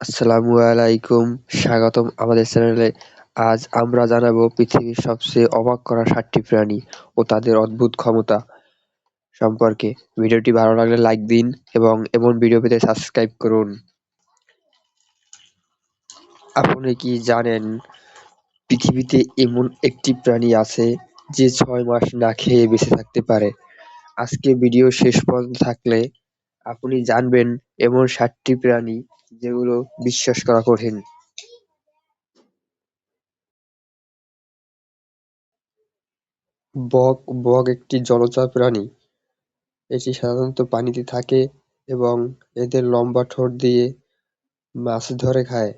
আসসালামু আলাইকুম। স্বাগতম আমাদের চ্যানেলে। আজ আমরা জানাব পৃথিবীর সবচেয়ে অবাক করা সাতটি প্রাণী ও তাদের অদ্ভুত ক্ষমতা সম্পর্কে। ভিডিওটি ভালো লাগলে লাইক দিন এবং এমন ভিডিও পেতে সাবস্ক্রাইব করুন। আপনি কি জানেন পৃথিবীতে এমন একটি প্রাণী আছে যে ছয় মাস না খেয়ে বেঁচে থাকতে পারে? আজকে ভিডিও শেষ পর্যন্ত থাকলে আপনি জানবেন এমন সাতটি প্রাণী যেগুলো বিশ্বাস করা কঠিন। বক বক একটি জলচর প্রাণী। এটি সাধারণত পানিতে থাকে এবং এদের লম্বা ঠোঁট দিয়ে মাছ ধরে খায়।